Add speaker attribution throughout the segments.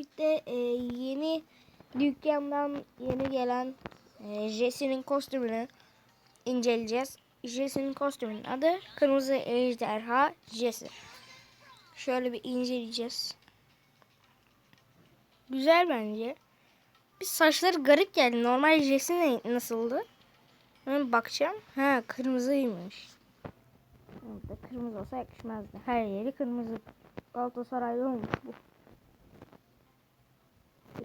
Speaker 1: birlikte e, yeni dükkandan yeni gelen e, Jesse'nin kostümünü inceleyeceğiz. Jesse'nin kostümünün adı Kırmızı Ejderha Jesse. Şöyle bir inceleyeceğiz. Güzel bence. Bir saçları garip geldi. Normal Jesse nasıldı? Hemen bakacağım. Ha kırmızıymış. De kırmızı olsa yakışmazdı. Her yeri kırmızı. Galatasaraylı olmuş bu.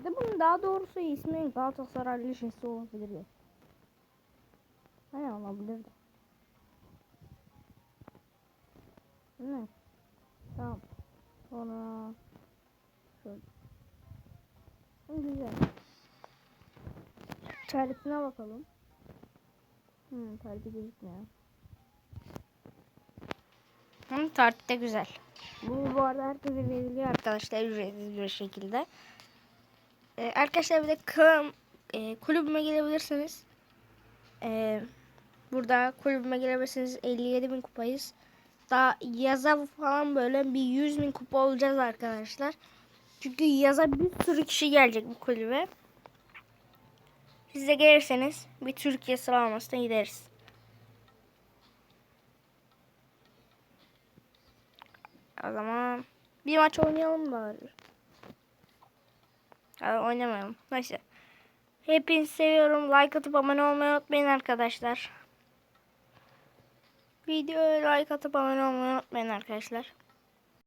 Speaker 1: De bunun daha doğrusu ismi Galatasaraylı Jesse olabilirdi. Hayır olabilirdi. Değil mi? Tamam. Sonra şöyle. Güzel. Tarifine bakalım. Hmm, tarifi gözükmüyor. Hı, tarif de güzel. Bu bu arada herkese veriliyor arkadaşlar ücretsiz bir şekilde. Ee, arkadaşlar bir de kım, e, kulübüme gelebilirsiniz. Ee, burada kulübüme gelebilirsiniz. 57 bin kupayız. Daha yaza falan böyle bir 100 bin kupa olacağız arkadaşlar. Çünkü yaza bir sürü kişi gelecek bu kulübe. Siz de gelirseniz bir Türkiye sıralamasına gideriz. O zaman bir maç oynayalım bari. Hadi oynamayalım. Neyse. Hepinizi seviyorum. Like atıp abone olmayı unutmayın arkadaşlar. Videoya like atıp abone olmayı unutmayın arkadaşlar.